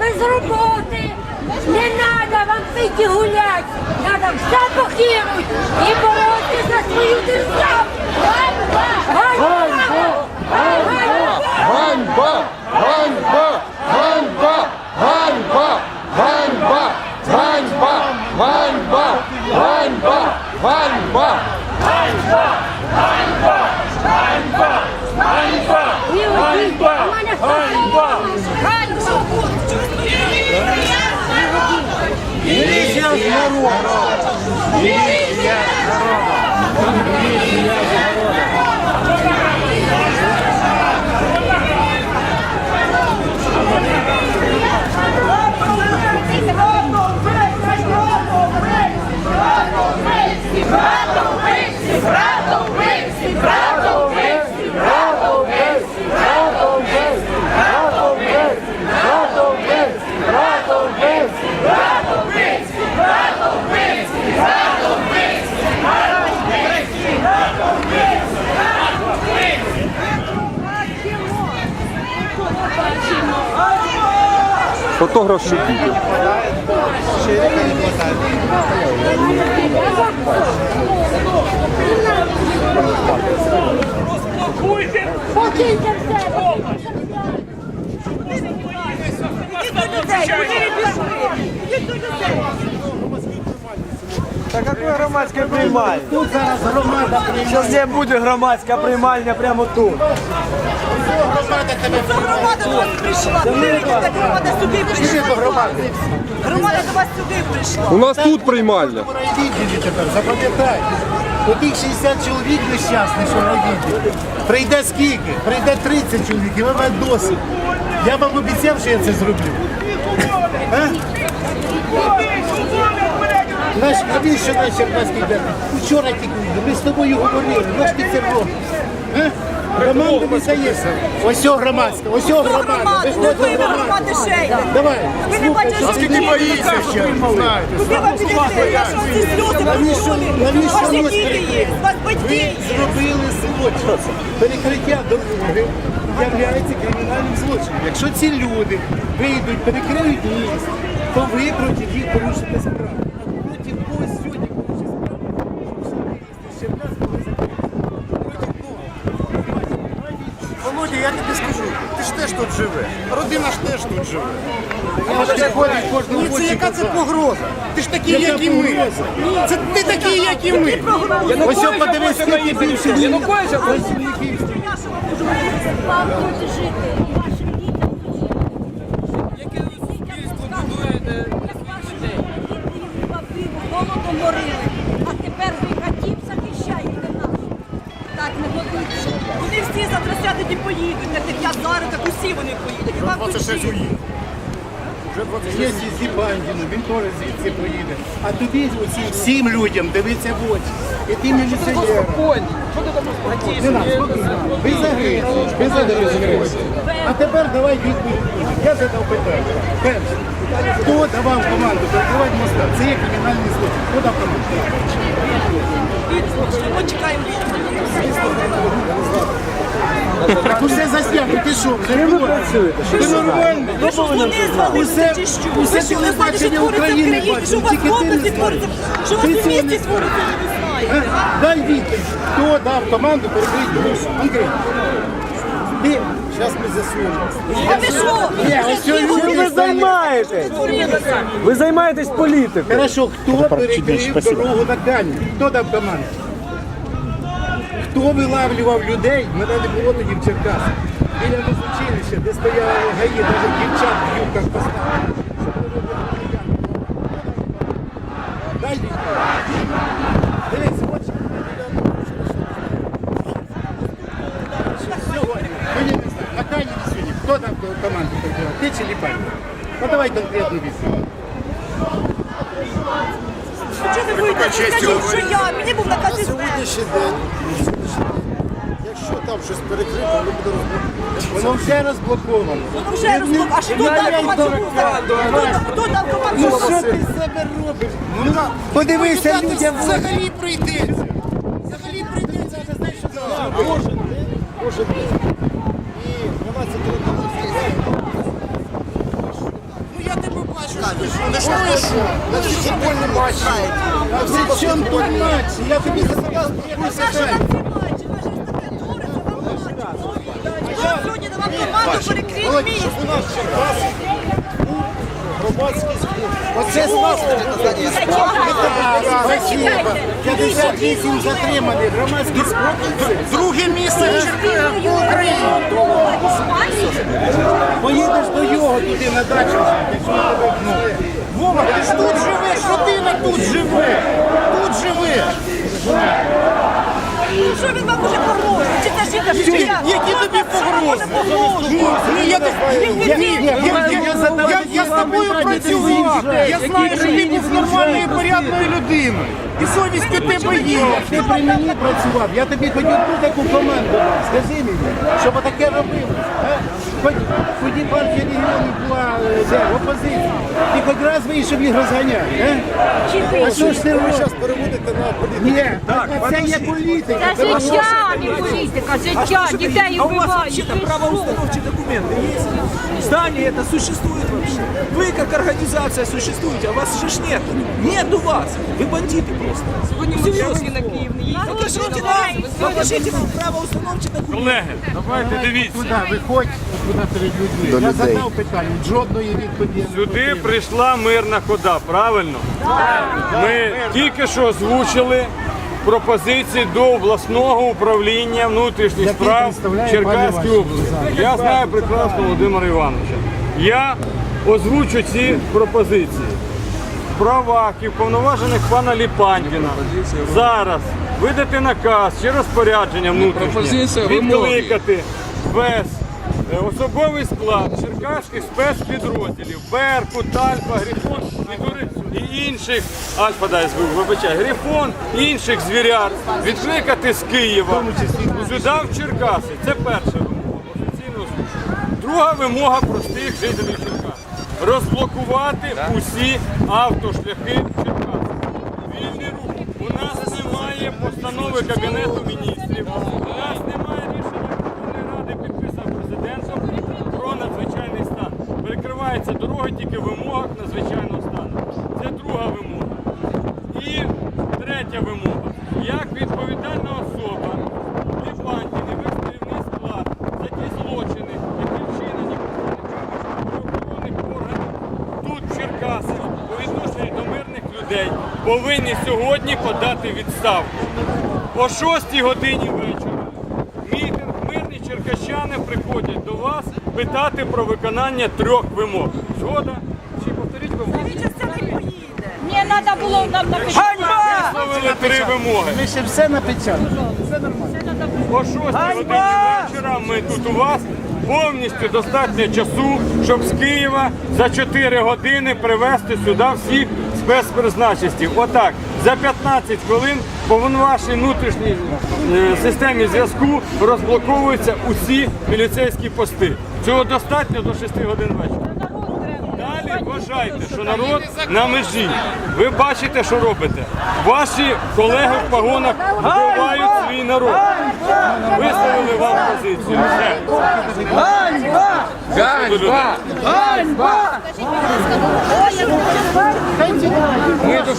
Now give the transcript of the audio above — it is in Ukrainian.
без роботи. Не треба вам пити гулять. Треба все покинуть і боротися за свою державу. Ганьба! Ганьба! Ганьба! Ганьба! Ганьба! Ганьба! Ганьба! Ганьба! Ганьба! Ганьба! Ганьба! 야, 이거로 와라. автограф ще піде. Розблокуйте! Покиньте все! Щоб вони не боїлися! Ідіть до людей! Ідіть до людей! Та какой громадська приймальня? Тут зараз громада приймальня. Зараз де буде громадська приймальня прямо тут. Громада до вас прийшла. Громада сюди прийшла. Громада до вас сюди прийшла. У нас тут приймальня. запам'ятайте. Отих 60 чоловік нещасних, що райвідділі. Прийде скільки? Прийде 30 чоловік, і ви маєте досить. Я вам обіцяв, що я це зроблю. А? Наш, навіщо наш Черкаський йде? Вчора тільки. Ми з тобою говорили, наш ти це робиш. А? Команда не дається. Ось о громадська, ось о громада. Громада, до громади ще йде. Давай. Ви не бачите, що Скільки боїться ще. Куди ви підете? Я що ці сльози Навіщо- навіщо Ваші ви діти є, вас батьки Ви є. зробили злочин. Перекриття дороги являється кримінальним злочином. Якщо ці люди вийдуть, перекриють міст, то ви проти їх порушите справу. А проти когось сьогодні порушить справу, щоб суди ще в нас були закриті. Проти кого? Володя, я тобі скажу, ти ж теж тут живе. Родина ж теж тут живе. А вже ходить кожного Ні, це яка це погроза? Ти ж такий, як і ми. Це ти такий, як і ми. Ось о, подивись, скільки більше Януковича працівників. Вам тут жити і вашим дітям тут жити. Яке ви суспільство будуєте Голодом морили. А тепер ви хатів захищаєте нас. Так, не годиться. Вони всі завтра сядуть і поїдуть, так як я зараз, так усі вони поїдуть. І вам тут 26 жити. уїв. Є зі Бандіну, він теж звідси поїде. А тобі оці всім людям дивиться в очі. І ти міліціонер. Що ти там Не надо, спокійно. Ви загризли, ви загризли. А тепер давай відповідь. Я задав питання. Перше, хто давав команду перекривати моста? Це є кримінальний злочин. Хто дав команду? Ми чекаємо відповіді. Так усе заснято, ти що, вже було? Ти нормально? Ви що, вони звалилися чи що? Ви що, не знаєте, що твориться в України країні? Що у вас в області твориться? Що у вас в місті твориться, ви не знаєте. Дай відповідь. Хто дав команду перекрити мост? Конкретно. Ти, зараз ми засунемо. А ви що? Ні, ось сьогодні ви займаєтесь? Ви займаєтесь політикою. Хорошо, хто перекрив дорогу на камінь? Хто дав команду? Хто вилавлював людей? Мене не було тоді в Черкасах. Біля музучилища, де стояли гаї, навіть дівчат в юбках поставили. Дай. Дивись, очі. Мені не знаю, сьогодні, хто дав команду перекривати? Ти чи Ліпань? Ну давай конкретну відповідь. Чого ви вийдете? Скажіть, що я? Мені був наказ із Сьогоднішній день, якщо там щось перекрито, воно буде розбудовано. Воно вже розблоковано. Ну вже розмов. А що дав команду? Хто дав команду? Ну що ти з себе робиш? Ну, подивися людям в очі. Взагалі прийдеться. Взагалі прийдеться, а ти знаєш, що це Не що, не що. На всі футбольні матчі. На баскетбольні тут матчі. Я тобі задав Наша питання. нам ці матчі, команду ж таке Громадський це вам матчі. Сьогодні на вам команду перекрить місце. Оце спасибо. 58 затриманих громадських спортів. Друге місце в Україні. Поїдеш до його туди на дачу. ну. Вова, ти ж тут живеш, родина тут живе. Тут живе. Що він вам уже погрожує? Чи це жінка, чи я? Які тобі погрози? Задав я- Я з тобою Я знаю, що ти країни був нормальною заїжджаєш? порядною людиною. І совість у тебе є. Ти при мені працював, я тобі хотів таку команду. Скажи мені, щоб таке робилось. а? Хоч тоді партія регіонів була е, де, в опозиції. Ти хоч раз вийшов їх розганяти. а? А що ж ти Ви робиш? зараз переводите на політику. Ні, так, це є політика. Це життя, а не політика, життя, дітей А у вас вбивають. вообще-то правоустановчие документы есть? Здание это существует вообще? Вы как организация существуете, а вас же ж нет. Нет у вас. Вы бандиты просто. Серьезно. Покажите нам, покажите нам правоустановчие документы. Колеги, давайте дивіться. Туди виходь, Туди перед людьми. Я задав питання, жодної відповіді. Сюди прийшла мирна хода, правильно? Ми тільки що озвучили пропозиції до обласного управління внутрішніх Який справ представляє Черкаської області. Я знаю прекрасно Володимира Івановича. Я озвучу ці пропозиції. В правах і вповноважених пана Ліпандіна зараз видати наказ чи розпорядження внутрішнє відкликати без особовий склад черкаських спецпідрозділів Беркут, Альфа, Грифон і, інших Альфа дай звук, вибачай, Грифон інших звірят відкликати з Києва сюди в Черкаси. Це перша вимога офіційно озвучена. Друга вимога простих жителів Черкас. Розблокувати усі автошляхи Черкас. Вільний рух. У нас немає постанови Кабінету міністрів. У нас немає Перекриваються дороги тільки в вимогах надзвичайного стану. Це друга вимога. І третя вимога. Як відповідальна особа Ліпантін і весь керівний склад за ті злочини, які вчинені правоохоронних органів тут, в Черкасах, по відношенню до мирних людей, повинні сьогодні подати відставку. О 6 годині вечора мітинг мирні черкащани приходять до вас питати про виконання трьох вимог. Згода? Чи повторіть вимоги? Мені треба було нам написати. Висловили три вимоги. Ми ще все напечатали. Все нормально. О 6 годині вечора ми тут у вас. Повністю достатньо часу, щоб з Києва за 4 години привезти сюди всіх спецпризначистів. Отак, за 15 хвилин по вашій внутрішній е, системі зв'язку розблоковуються усі міліцейські пости. Цього достатньо до 6 годин вечора. Далі вважайте, що народ на межі. Ви бачите, що робите. Ваші колеги в погонах вбивають свій народ. Висловили вам позицію. Все. Ганьба! Ганьба! Ми до